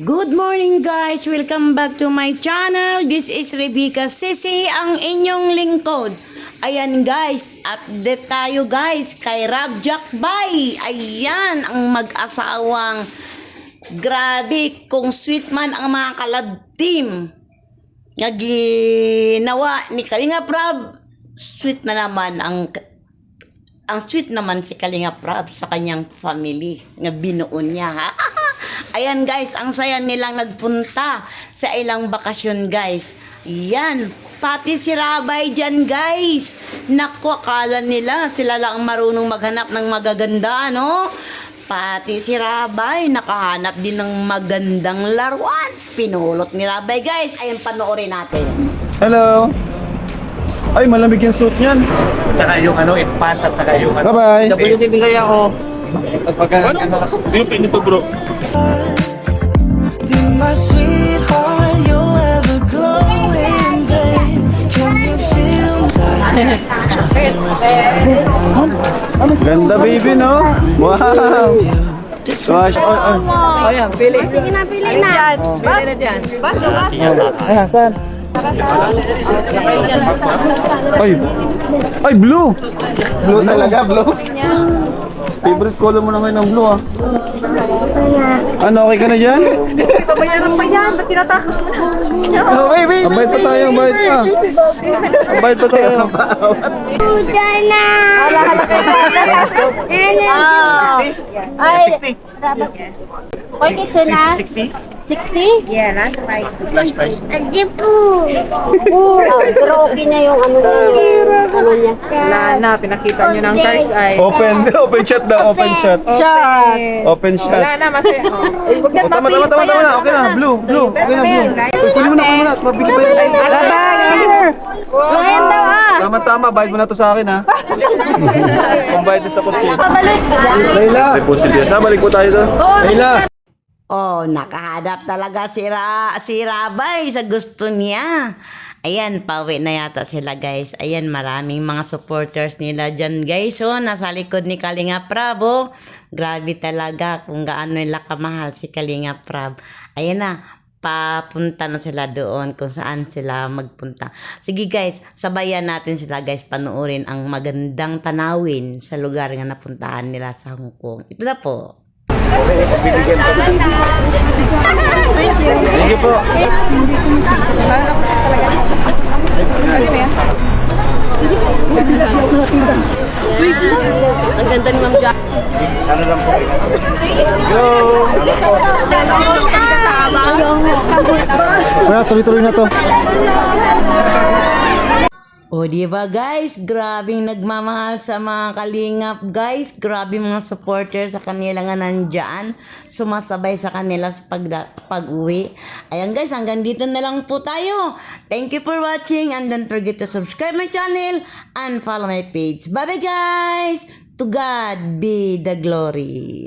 Good morning guys! Welcome back to my channel. This is Rebecca Sisi, ang inyong lingkod. Ayan guys, update tayo guys kay Rob Jack Bay. Ayan, ang mag-asawang grabe kung sweet man ang mga kalab team. Nga ginawa ni Kalinga Prab, sweet na naman ang ang sweet naman si Kalinga Prab sa kanyang family nga binuon niya ha. Ayan guys, ang saya nilang nagpunta sa ilang bakasyon guys. Yan, pati si Rabay dyan guys. Naku, akala nila sila lang ang marunong maghanap ng magaganda, no? Pati si Rabay, nakahanap din ng magandang laruan. Pinulot ni Rabay guys. Ayan, panoorin natin. Hello. Ay, malamig yung suit niyan. Tsaka yung ano, infant at saka yung ano. Bye-bye. WC bigay ako. Pagka ano? Yung pinito bro. My sweetheart, you'll ever glowing, babe. Can you feel Ganda baby, no? Wow. Gosh, oh, oh. O yan, pili. Sige na, pili na. Pili na dyan. Baso, baso. Ay, saan? Ay, ay, blue. Blue talaga, blue. Favorite color mo na ngayon ng blue, ah. Ano, okay ka na dyan? Pabayaran pa yan. Ba't tinatapos mo na? Oh, wait, wait. Abay pa tayo, abay pa. Abay pa tayo. Ay, Oy, kitchen na? 60? 60? Yeah, last five. Flash price. Hindi po. Oh, pero okay na yung ano niya. Ano niya. Wala na, pinakita nyo ng third eye. Open, open shot daw, open shot. Shot! Open shot. Wala na, masaya. Huwag na Oh, tama, tama, tama, tama na. Okay na, blue, blue. Okay na, blue. Kunin mo na, kunin mo na. Mabigyan pa yun. Ngayon daw ah. Tama, tama. Bayad mo na to sa akin, ha? Kung bayad na sa kotse. Layla. Ay po, Silvia. Sa balik po tayo doon. Layla. Oh, nakahanap talaga si, Ra si Rabay sa gusto niya. Ayan, pauwi na yata sila guys. Ayan, maraming mga supporters nila dyan guys. Oh, nasa likod ni Kalinga Prab. Oh. Grabe talaga kung gaano nila kamahal si Kalinga Prab. Ayan na, papunta na sila doon kung saan sila magpunta. Sige guys, sabayan natin sila guys panuorin ang magandang tanawin sa lugar nga napuntahan nila sa Hong Kong. Ito na po. Thank you po. Ang ganda ni Ma'am Jack. Ano lang po. Go! Kaya tuloy-tuloy na to. O, di ba guys? Grabing nagmamahal sa mga kalingap guys. Grabe mga supporter sa kanila nga nandyan. Sumasabay sa kanila sa pag pag-uwi. Ayan guys, hanggang dito na lang po tayo. Thank you for watching and don't forget to subscribe my channel and follow my page. Bye bye guys! To God be the glory.